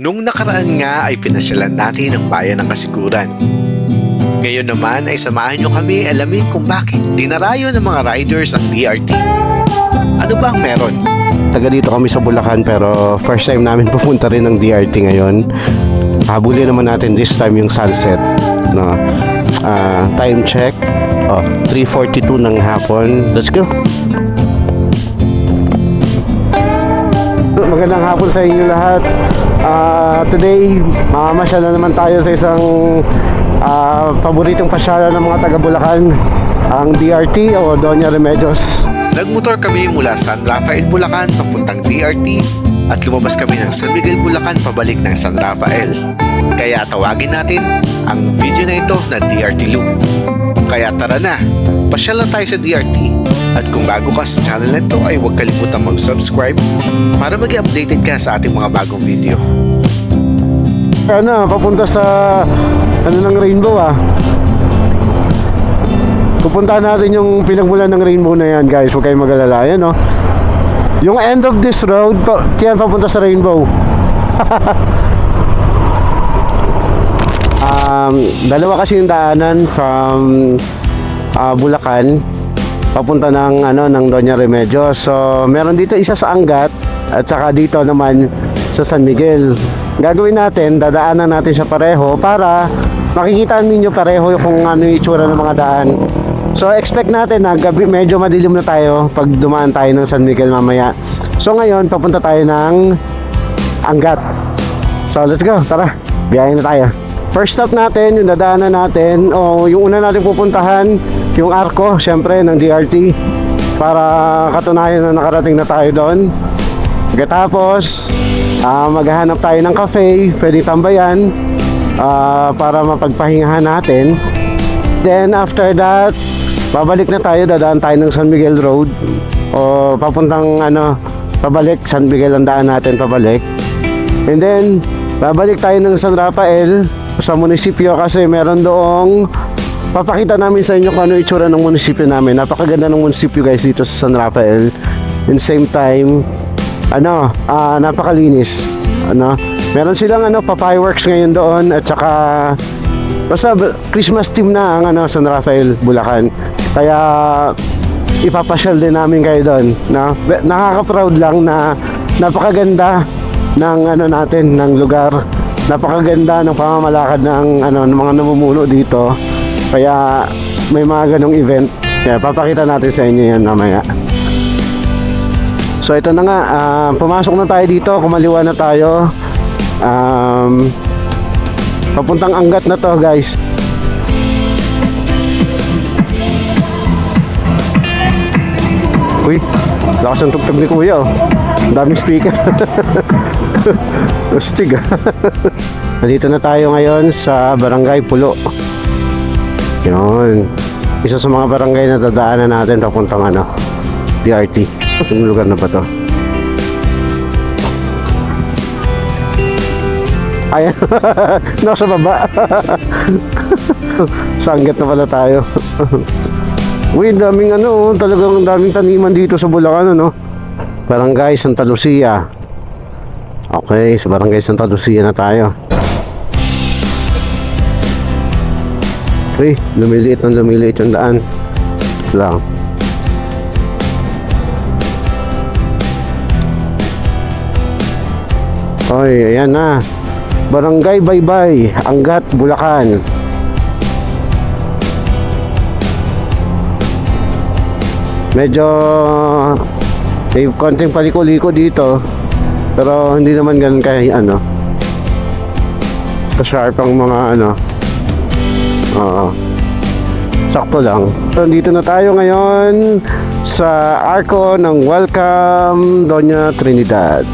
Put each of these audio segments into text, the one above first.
Nung nakaraan nga ay pinasyalan natin ang bayan ng kasiguran. Ngayon naman ay samahan nyo kami alamin kung bakit dinarayo ng mga riders ang DRT. Ano ba ang meron? Taga dito kami sa Bulacan pero first time namin pupunta rin ng DRT ngayon. Habulin naman natin this time yung sunset. No? Ah, time check. Oh, 3.42 ng hapon. Let's go. Magandang hapon sa inyo lahat. Ah, today, mamamasyal na naman tayo sa isang ah, paboritong pasyalan ng mga taga Bulacan. Ang DRT o Doña Remedios. Nagmotor kami mula San Rafael, Bulacan papuntang DRT at lumabas kami ng San Miguel, Bulacan pabalik ng San Rafael. Kaya tawagin natin ang video na ito na DRT Loop. Kaya tara na, pasyal na tayo sa DRT. At kung bago ka sa channel na ito ay huwag kalimutang mag-subscribe para maging updated ka sa ating mga bagong video. Ano, papunta sa ano ng rainbow ah. Pupuntahan natin yung pinagmulan ng rainbow na yan guys. Huwag kayong mag-alala. Yan oh. Yung end of this road, pa, yan papunta sa rainbow. um, dalawa kasi yung daanan from ah, Bulacan papunta ng ano ng Doña Remedios. So, meron dito isa sa Angat at saka dito naman sa San Miguel. Gagawin natin, dadaanan natin siya pareho para makikita ninyo pareho kung ano yung itsura ng mga daan. So, expect natin na gabi, medyo madilim na tayo pag dumaan tayo ng San Miguel mamaya. So, ngayon, papunta tayo ng Angat. So, let's go. Tara, biyahe na tayo. First stop natin, yung dadaanan natin, o yung una natin pupuntahan, yung Arco, syempre, ng DRT. Para katunayan na nakarating na tayo doon. Pagkatapos, ah, maghahanap tayo ng cafe, pwede tambayan, ah, para mapagpahingahan natin. Then, after that, babalik na tayo, dadaan tayo ng San Miguel Road. O papuntang, ano, pabalik, San Miguel ang daan natin pabalik. And then, babalik tayo ng San Rafael sa munisipyo kasi meron doong papakita namin sa inyo kung ano itsura ng munisipyo namin. Napakaganda ng munisipyo guys dito sa San Rafael. In same time, ano, ah, napakalinis. Ano, meron silang ano, pa-fireworks ngayon doon at saka basta Christmas team na ang ano, San Rafael, Bulacan. Kaya ipapasyal din namin kayo doon. No? Nakaka-proud lang na napakaganda ng ano natin, ng lugar. Napakaganda ng pamamalakad ng ano ng mga namumuno dito. Kaya may mga ganong event. Kaya papakita natin sa inyo yan mamaya. So ito na nga, ah, pumasok na tayo dito, kumaliwa na tayo. Um, papuntang Angat na to guys. Uy, lakas ang tugtog ni Kuya oh. Daming speaker. Astig ah. Nandito na tayo ngayon sa Barangay Pulo. Yun. Isa sa mga barangay na dadaanan natin papuntang ano, DRT. Yung lugar na ba to? Ayan. Nasa baba. Sanggat na pala tayo. Uy, daming ano, oh, talagang daming taniman dito sa Bulacan, ano? Barangay Santa Lucia. Okay, sa Barangay Santa Lucia na tayo. Uy, lumiliit ng lumiliit yung daan. Lang. Oy, ayan na. Barangay Baybay, Angat, Bulacan. Medyo may konting paliko-liko dito. Pero hindi naman ganun kay ano. Ka-sharp ang mga ano. Oo. Sakto lang. So, dito na tayo ngayon sa Arco ng Welcome Doña Trinidad.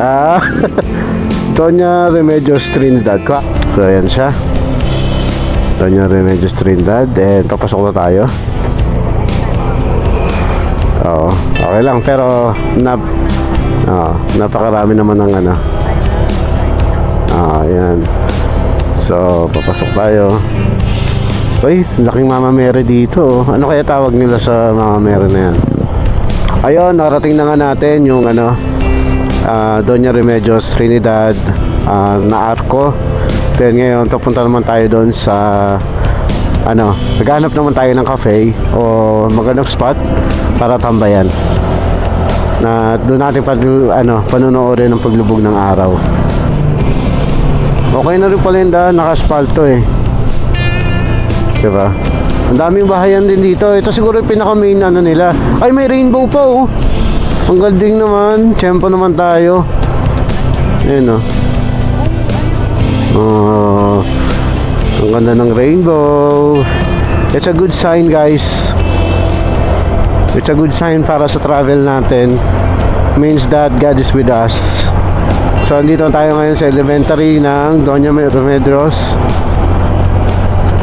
Ah, Doña Remedios Trinidad. So, ayan siya. Doña Remedios Trinidad. And papasok na tayo. Okay lang. Pero, nap, oo, napakarami naman ng ano. Ah, ayan. So, papasok tayo. Uy, laking Mama Mary dito. oh. Ano kaya tawag nila sa Mama Mary na yan? Ayun, narating na nga natin yung ano, ah, Doña Remedios, Trinidad, ah, na Arco. Then ngayon, papunta naman tayo doon sa ano, naghanap naman tayo ng cafe o magandang spot para tambayan. Na doon natin pa ano, panonoodin ng paglubog ng araw. Okay na rin pala yung daan, naka-asphalto eh. Diba? Ang daming bahayan din dito. Ito siguro yung pinaka main ano nila. Ay, may rainbow pa oh. Ang galding naman. Tiyempo naman tayo. Ayan oh. Oh, ang ganda ng rainbow. It's a good sign guys. It's a good sign para sa travel natin. Means that God is with us. So, andito tayo ngayon sa elementary ng Doña Remedios.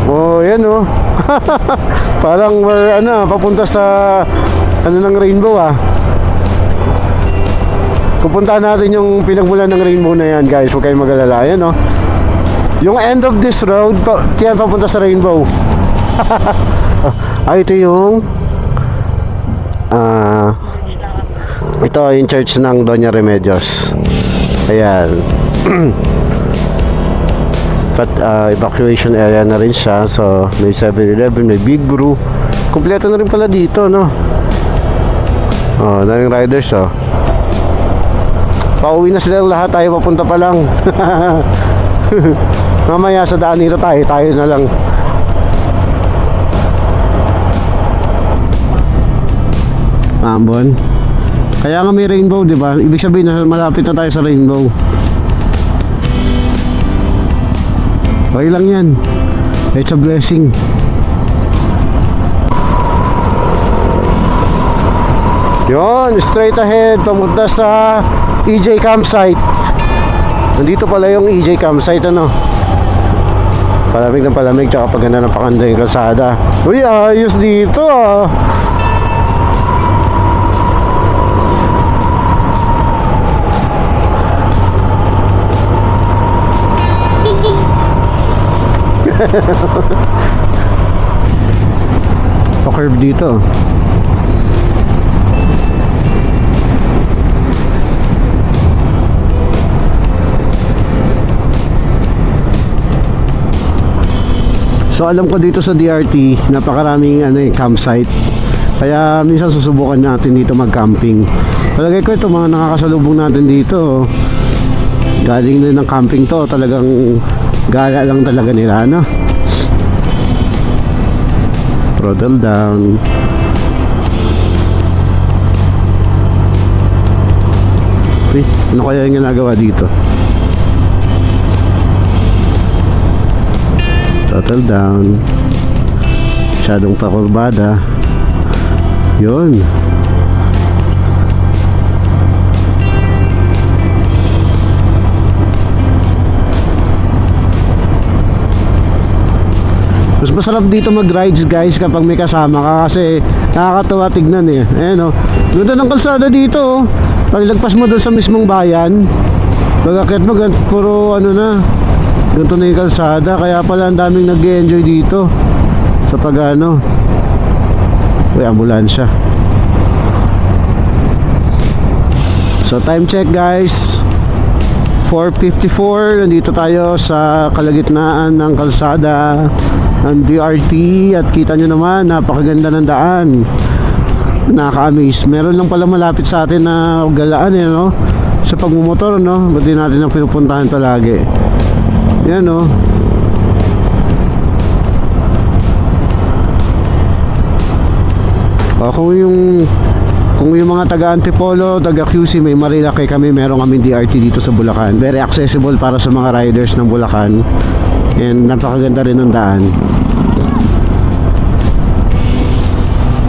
Oh, yan oh. Parang we're ano, papunta sa ano ng rainbow ah. Pupuntahan natin yung pinagmulan ng rainbow na yan, guys. Huwag kayong mag-alala. Yan oh. Yung end of this road, pa, papunta sa rainbow. ah, ito yung ah ito yung church ng Doña Remedios. Ayan. But uh, evacuation area na rin siya. So, may 7-Eleven, may Big Brew. Kompleto na rin pala dito, no? Oh, daming riders, oh. Pauwi na sila lahat. Tayo papunta pa lang. Mamaya sa daan nito tayo. Tayo na lang. Ambon. Kaya nga may rainbow, di ba? Ibig sabihin na malapit na tayo sa rainbow. Okay lang yan. It's a blessing. Yon, straight ahead, pamunta sa EJ campsite. Nandito pala yung EJ campsite, ano? Palamig ng palamig, tsaka paganda ng pakanda yung kalsada. Uy, ayos dito ah. Pa-curve dito. So alam ko dito sa DRT, napakaraming ano eh, campsite. Kaya minsan susubukan natin dito mag-camping. Palagay ko ito mga nakakasalubong natin dito. Galing din ng camping to, talagang gala lang talaga nila, ano? Throttle down. Uy, ano kaya yung ginagawa dito? Throttle down. Masyadong pakurbada. Yun. Mas masarap dito mag-rides guys kapag may kasama ka kasi nakakatawa tignan eh. Ayan o. Ganda ng kalsada dito oh. Paglagpas mo doon sa mismong bayan, pagkakit mo, puro ano na, ganito na yung kalsada. Kaya pala ang daming nag enjoy dito sa pag ano. Uy, ambulansya. So time check guys. 4.54 Nandito tayo sa kalagitnaan ng kalsada ng DRT At kita nyo naman Napakaganda ng daan. Nakaka-amaze. Meron lang pala malapit sa atin na galaan eh, no? Sa pagmumotor no? Ba't natin ang pinupuntahan palagi Yan no? O kung yung kung yung mga taga Antipolo, taga QC, may Marilaki kami, meron kami DRT dito sa Bulacan. Very accessible para sa mga riders ng Bulacan. And napakaganda rin ng daan.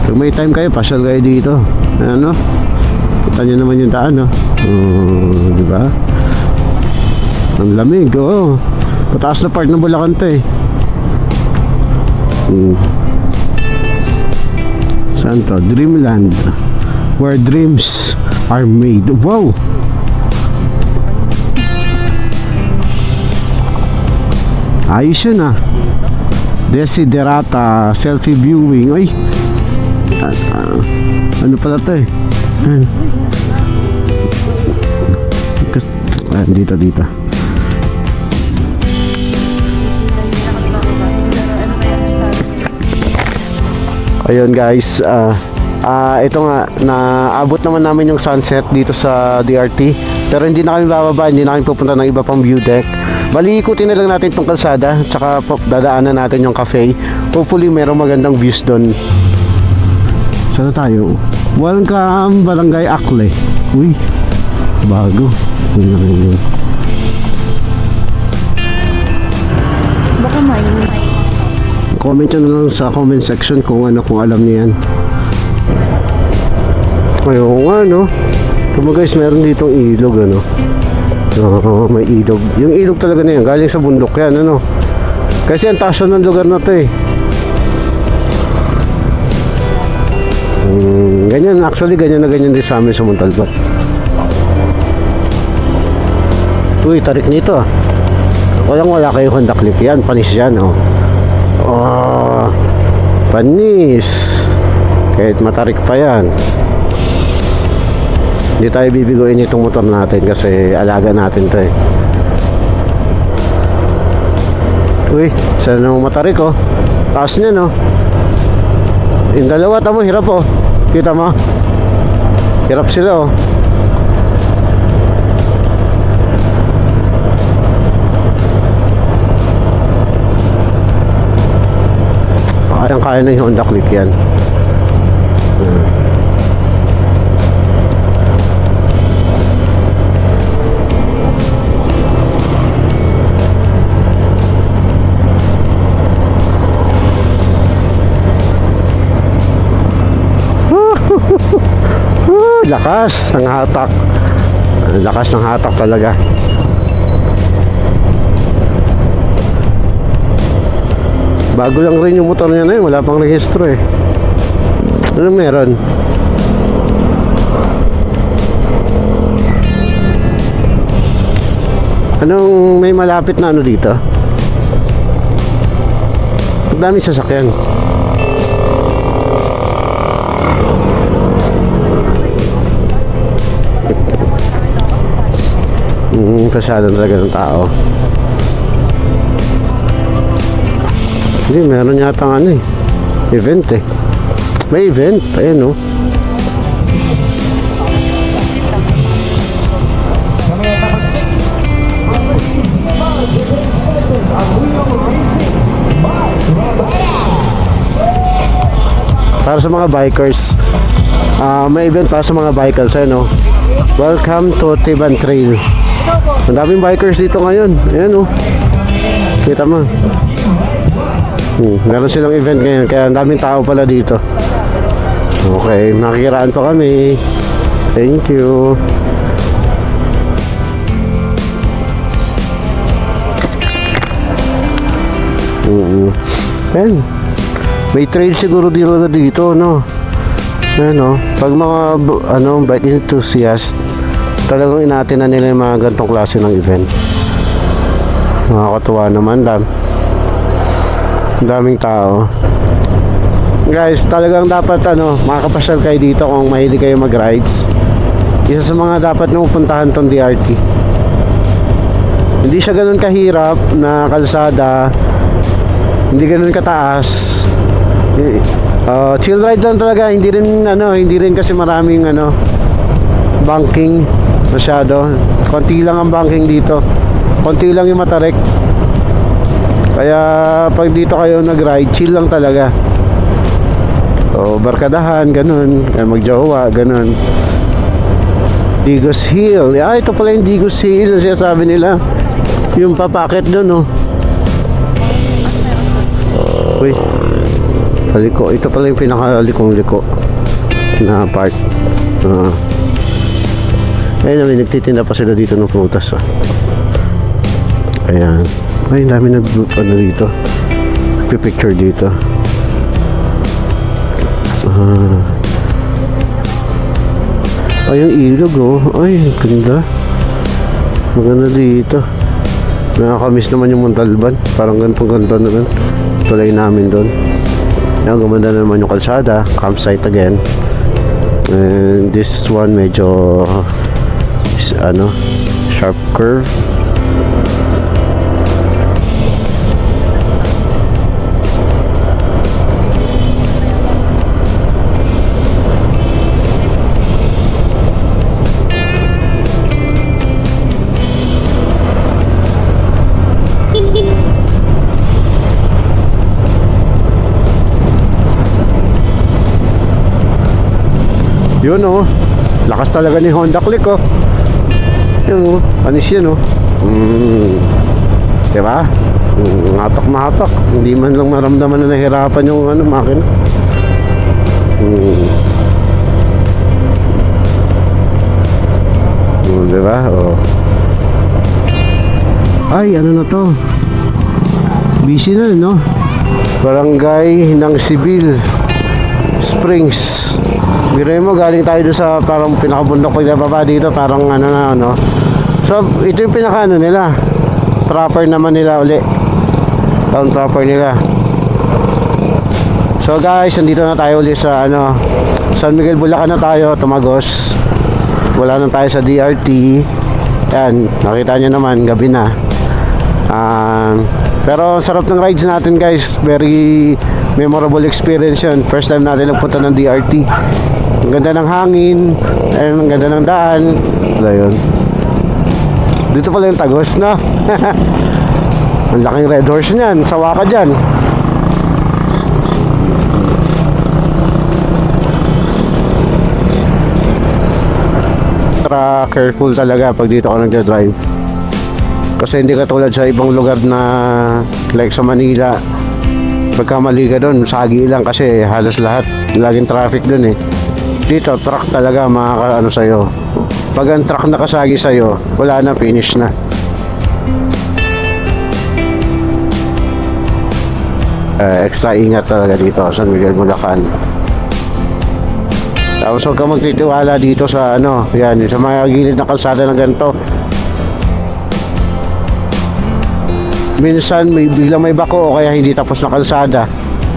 Kung may time kayo, pasyal kayo dito. Ano? Kita nyo naman yung daan, no? Oh, di ba? Ang lamig, oo. Pataas na part ng Bulacan to eh. Hmm. Saan to? Dreamland. Where dreams are made. Wow! Ayos yun ah. Desiderata selfie viewing. Ay! Ah, ah, ano pala to eh? Ayan. Ah, dito, dito. Ayun guys, ah ah, ito nga, naabot naman namin yung sunset dito sa DRT. Pero hindi na kami bababa, hindi na kami pupunta ng iba pang view deck. Bali, ikutin na lang natin tong kalsada, tsaka dadaanan natin yung cafe. Hopefully, merong magandang views doon. Saan na tayo? Welcome, Barangay Akle. Uy, bago. Uy, nakikita. Baka may Comment nyo na lang sa comment section kung ano kung alam niyo yan. Ayun nga no. Kuma guys, meron ditong ilog ano. Oo, may ilog. Yung ilog talaga na yan, galing sa bundok yan ano. Kasi ang taas ng lugar na to eh. Hmm, ganyan, actually ganyan na ganyan din sa amin sa Montalban. Uy, tarik nito ah. Walang wala kayo Honda Click yan, panis yan oh. Oh, panis. Kahit matarik pa yan. Hindi tayo bibiguin itong motor natin kasi alaga natin to eh. Uy, saan naman matarik oh. Taas niya no. Yung dalawa tamo hirap oh. Kita mo? Hirap sila oh. Kayang kaya na yung Honda Click yan. Lakas ng hatak. Lakas ng hatak talaga. Bago lang rin yung motor niya na yun. Wala pang rehistro eh. Ano meron? Anong may malapit na ano dito? Ang dami sasakyan. Hmm, pasyado talaga ng tao. Hindi, meron yata ano eh. Event eh. May event. Ayan oh. Para sa mga bikers. ah may event para sa mga bikers. Ayan oh. Welcome to Tiban Trail. Ang daming bikers dito ngayon. Ayan oh. Kita mo. Hmm, meron silang event ngayon kaya ang daming tao pala dito. Okay, makikiraan pa kami. Thank you. Oo. Ayan. May trail siguro dito dito, no? Ayan, no? Pag mga, ano, bike enthusiast, talagang inatin na nila yung mga gantong klase ng event. Nakakatuwa naman, dam. Daming tao. Guys, talagang dapat ano, makakapasyal kayo dito kung mahilig kayo mag-rides. Isa sa mga dapat na pupuntahan tong DRT. Hindi siya ganun kahirap na kalsada. Hindi ganun kataas. Uh, chill ride lang talaga, hindi rin ano, hindi rin kasi maraming ano banking masyado. Konti lang ang banking dito. Konti lang yung matarek. Kaya pag dito kayo nag-ride, chill lang talaga. O barkadahan, ganun. Kaya magjowa, ganun. Digos Hill. Ah, ito pala yung Digos Hill. Ang sinasabi nila. Yung papakit doon, oh. Uy. Paliko. Ito pala yung pinakalikong liko na part. Ah. Ayun namin, nagtitinda pa sila dito ng prutas. Ah. Ayan. Ay, dami nag ano dito. Pipicture dito. Ah. Ay, yung ilog oh. Ay, ang ganda. Maganda dito. Nakakamiss naman yung Montalban. Parang ganitong ganda naman. Tulay namin doon. Yan, gumanda na naman yung kalsada. Campsite again. And this one medyo is, ano Sharp curve. Yun oh. Lakas talaga ni Honda Click oh. Yun oh. Panis yun oh. Mm. Diba? Mm, hatak na hatak. Hindi man lang maramdaman na nahirapan yung ano, makina. Mm. Mm, diba? Oh. Ay, ano na to? Busy na, no? Barangay ng Sibil Springs. Biro mo, galing tayo doon sa parang pinakabundok pag nababa dito, parang ano na, ano. So, ito yung pinaka ano nila. Proper naman nila uli. Town proper nila. So guys, nandito na tayo uli sa ano, San Miguel Bulacan na tayo, tumagos. Wala na tayo sa DRT. Yan, nakita nyo naman, gabi na. Um, pero sarap ng rides natin guys. Very memorable experience yun. First time natin nagpunta ng DRT. Ang ganda ng hangin. Ang ganda ng daan. Wala yun. Dito pala yung tagos, no? ang laking red horse niyan. Sawa ka dyan. Tra careful talaga pag dito ka nagda-drive. Kasi hindi katulad sa ibang lugar na like sa Manila. Pagka mali ka doon, sagi lang kasi halos lahat. Laging traffic doon eh. Dito, truck talaga makaka ano sa'yo. Pag ang truck nakasagi sa'yo, wala na, finish na. Eh, extra ingat talaga dito sa Miguel Bulacan. Tapos huwag ka magtitiwala dito sa ano, yan, sa mga gilid na kalsada na ganito. minsan may biglang may bako o kaya hindi tapos na kalsada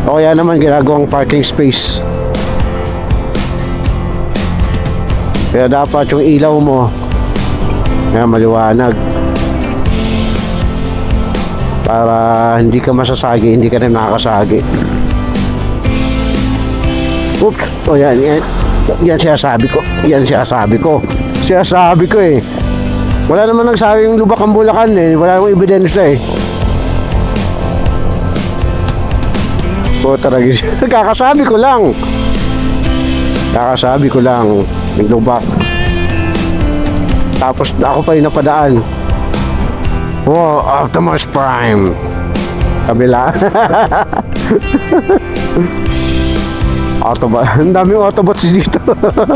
o kaya naman ginagawang parking space kaya dapat yung ilaw mo kaya maliwanag para hindi ka masasagi hindi ka rin nakakasagi oops o yan yan yan siya sabi ko yan siya sabi ko siya sabi ko eh wala naman nagsabing lubak ang bulakan eh wala namang ebidensya eh Puta na siya. Kakasabi ko lang. Kakasabi ko lang. Naglubak. Tapos ako pa yung napadaan. Wow, Optimus Prime. Kabila. Autobot. Ang daming Autobots dito.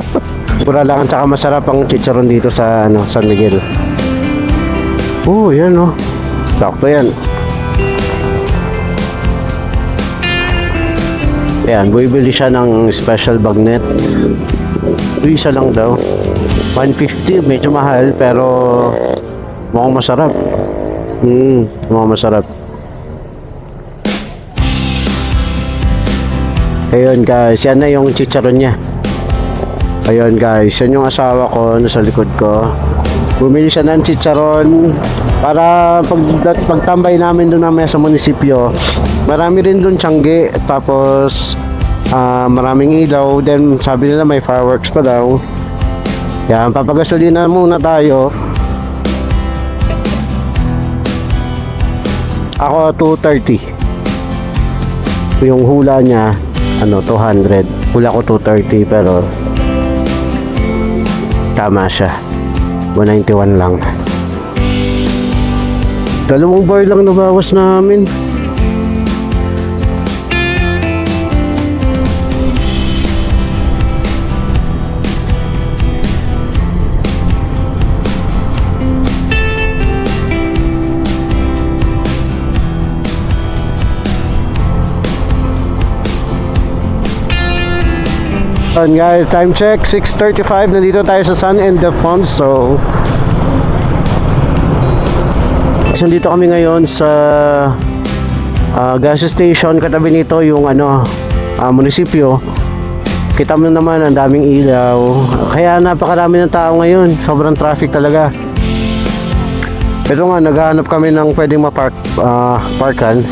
Pura lang tsaka masarap ang chicharon dito sa ano, San Miguel. Oh, yan oh. Sakto yan. Ayan, bumibili siya ng special bagnet. Isa lang daw. 150, medyo mahal pero mukhang masarap. Hmm, mukhang masarap. Ayun guys, yan na yung chicharon niya. Ayun guys, yan yung asawa ko nasa likod ko. Bumili siya ng chicharon para pag pagtambay namin doon mamaya sa munisipyo. Marami rin doon tiyangge tapos ah, maraming ilaw then sabi nila may fireworks pa daw. Yan, papagasolina muna tayo. Ako 230. Yung hula niya ano 200. Hula ko 230 pero tama siya. 191 lang. Dalawang bar lang nabawas namin. Ayan guys, time check 6.35 Nandito tayo sa San Ildefonso. So dito kami ngayon sa ah, gas station. Katabi nito yung ano ah, munisipyo. Kita mo naman ang daming ilaw. Kaya napakarami ng tao ngayon. Sobrang traffic talaga. Ito nga, naghahanap kami ng pwedeng mapark, ah, parkan.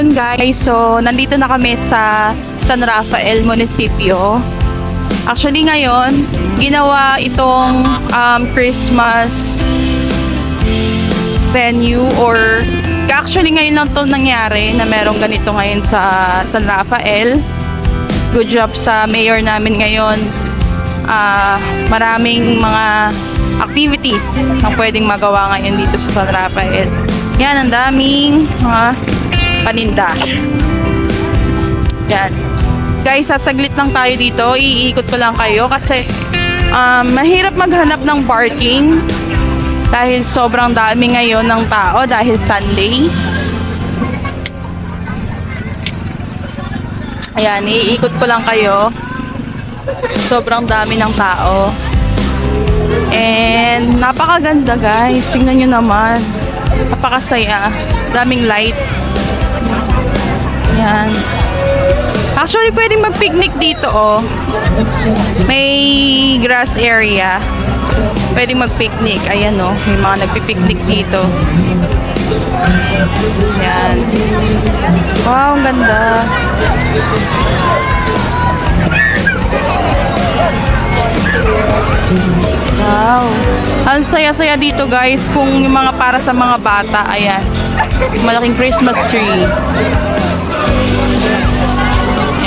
Ayun guys, so nandito na kami sa San Rafael Municipio. Actually ngayon, ginawa itong um, Christmas venue or actually ngayon lang to nangyari na merong ganito ngayon sa San Rafael. Good job sa mayor namin ngayon. Ah, maraming mga activities ang pwedeng magawa ngayon dito sa San Rafael. Yan, ang daming mga paninda. Yan. Guys, sasaglit lang tayo dito. Iikot ko lang kayo kasi um, mahirap maghanap ng parking dahil sobrang dami ngayon ng tao dahil Sunday. Ayan, iikot ko lang kayo. Sobrang dami ng tao. And napakaganda guys. Tingnan nyo naman. Napakasaya. Daming lights. Yan. Actually, pwedeng mag-picnic dito, oh. May grass area. Pwedeng mag-picnic. Ayan, oh. May mga nagpipicnic dito. Yan. Wow, ang ganda. Wow. Ang saya-saya dito guys kung yung mga para sa mga bata. Ayan. Malaking Christmas tree.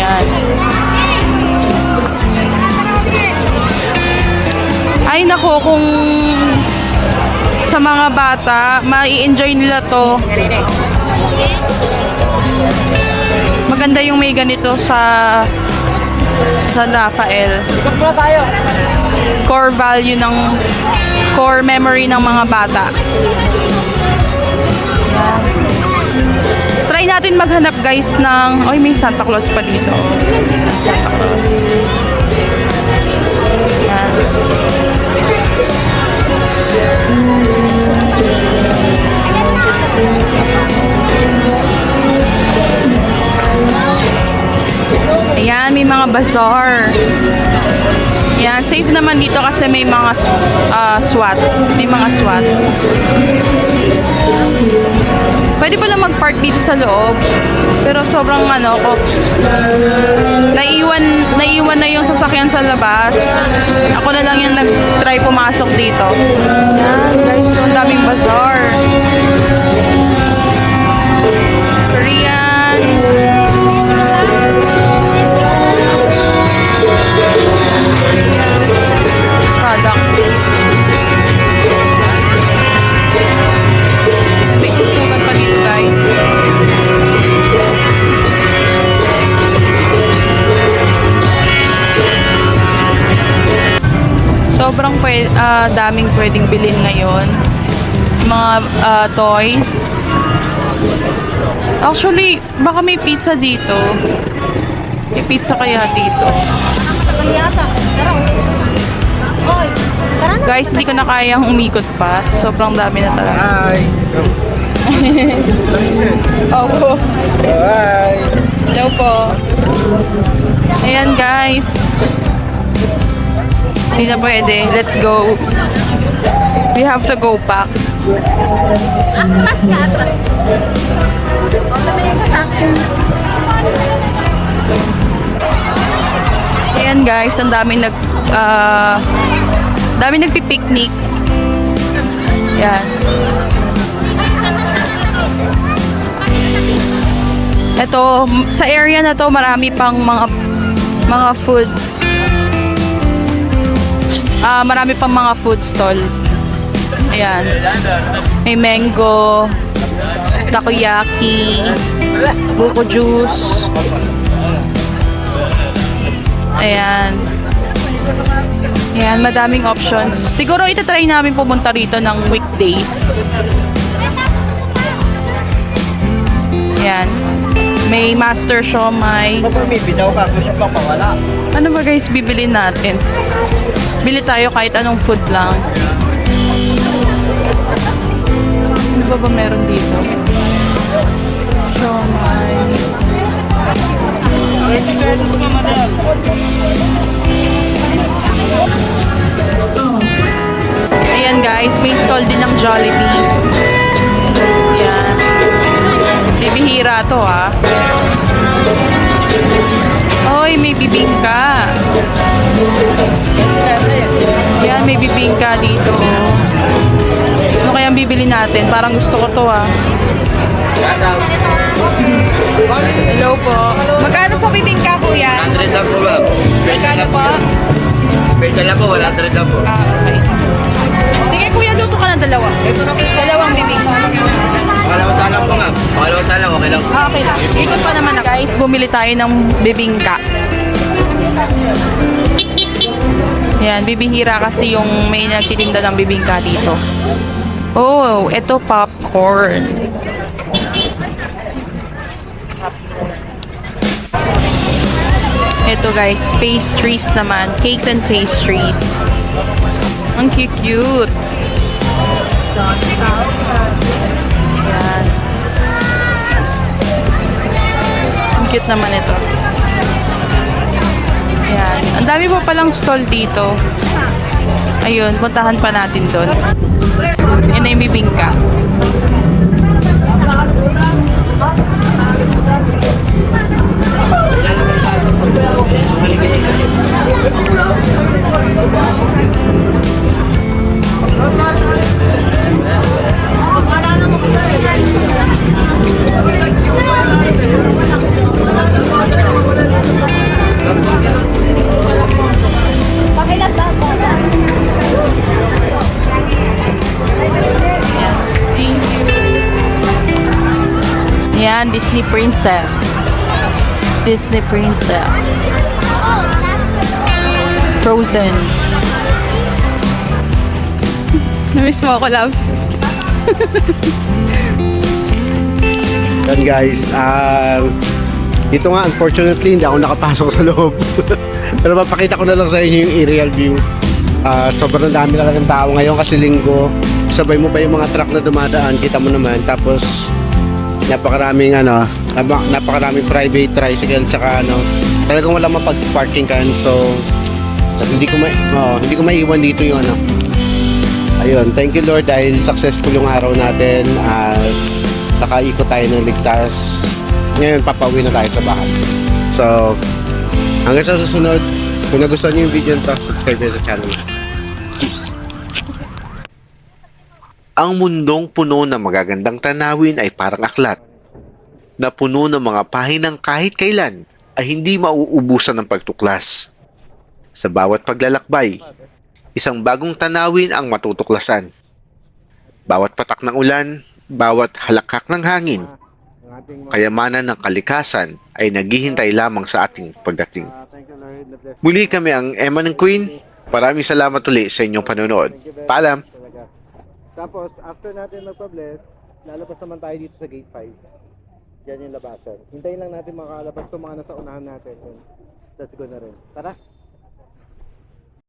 Ayan. Ay nako kung sa mga bata, mai-enjoy nila to. Maganda yung may ganito sa sa Rafael. Core value ng core memory ng mga bata. Try natin maghanap guys ng Oy, may Santa Claus pa dito. Santa Claus. Yan. Ayan, may mga bazaar. Yan, safe naman dito kasi may mga ah, SWAT. May mga SWAT. Pwede pala mag-park dito sa loob. Pero sobrang ano ko. Naiwan, naiwan na yung sasakyan sa labas. Ako na lang yung nag-try pumasok dito. Yan, guys. Ang daming bazaar. Sobrang pwe, ah, daming pwedeng bilhin ngayon. Mga ah, toys. Actually, baka may pizza dito. May pizza kaya dito. Guys, hindi ko na kayang umikot pa. Sobrang dami na talaga. Hi! Opo. Hi! Hello po. Ayan guys. Hindi na pwede. Let's go. We have to go back. Atras ka, atras. Ayan guys, ang daming nag ah daming nagpi-picnic. Yan. Ito, sa area na to marami pang mga mga food ah marami pang mga food stall. Ayan. May mango, takoyaki, buko juice. Ayan. Ayan, madaming options. Siguro itatry namin pumunta rito ng weekdays. Ayan. May master siomay. May bitaw ka, siya pang mawala. Ano ba guys bibili natin? Bili tayo kahit anong food lang. Ano ba ba meron dito? Siomay. Ayan guys, may stall din ng Jollibee. Ayan. Bibihira to ah. Oy, may bibingka. Ayan, may bibingka dito. Ano kaya ang bibili natin? Parang gusto ko to ah. Hello po. Magkano sa bibingka kuya? 100 lang po ma'am. Magkano po? Special lang po, 100 lang po. Ah, okay. Sige kuya, luto ka ng dalawa. Dalawang bibingka. Pangalawang salang po ma'am. Pangalawang salang, okay lang. Ah, okay lang. Ikot pa naman. Guys, bumili tayo ng bibingka. Yan, bibihira kasi yung may nagtitinda ng bibingka dito. Oh, ito popcorn. Ito guys, pastries naman. Cakes and pastries. Ang cute-cute. Cute naman ito. Yan. Ang dami po palang stall dito. Ayun, puntahan pa natin doon. Yan na yung bibingka. Pakilat ba po? Yan, Disney Princess. Disney Princess. Frozen. Namiss mo ako, loves. Yan guys, um, dito nga unfortunately hindi ako nakapasok sa loob. Pero mapakita ko na lang sa inyo yung aerial view. Ah, sobrang dami talaga ng tao ngayon kasi linggo. Sabay mo pa yung mga truck na dumadaan, kita mo naman. Tapos napakaraming ano, napa- napakaraming private tricycle tsaka ano, talagang wala mapag-parking kan. So hindi ko ma oh, hindi ko maiwan dito yung ano. Ayun, thank you Lord dahil successful yung araw natin at nakaikot tayo ng ligtas. Ngayon, papauwi na tayo sa bahay. So, hanggang sa susunod, kung nagustuhan niyo yung video nito, subscribe sa channel. Peace. Ang mundong puno ng magagandang tanawin ay parang aklat na puno ng mga pahinang kahit kailan ay hindi mauubusan ng pagtuklas. Sa bawat paglalakbay, isang bagong tanawin ang matutuklasan. Bawat patak ng ulan, bawat halakak ng hangin, kayamanan ng kalikasan ay naghihintay lamang sa ating pagdating. Muli kami ang Emma ng Queen. Maraming salamat uli sa inyong panonood. Paalam! Tapos, after natin magpa-bless, lalabas naman tayo dito sa gate 5. Yan yung labasan. Hintayin lang natin makalabas itong mga nasa unahan natin. Let's go na rin. Tara!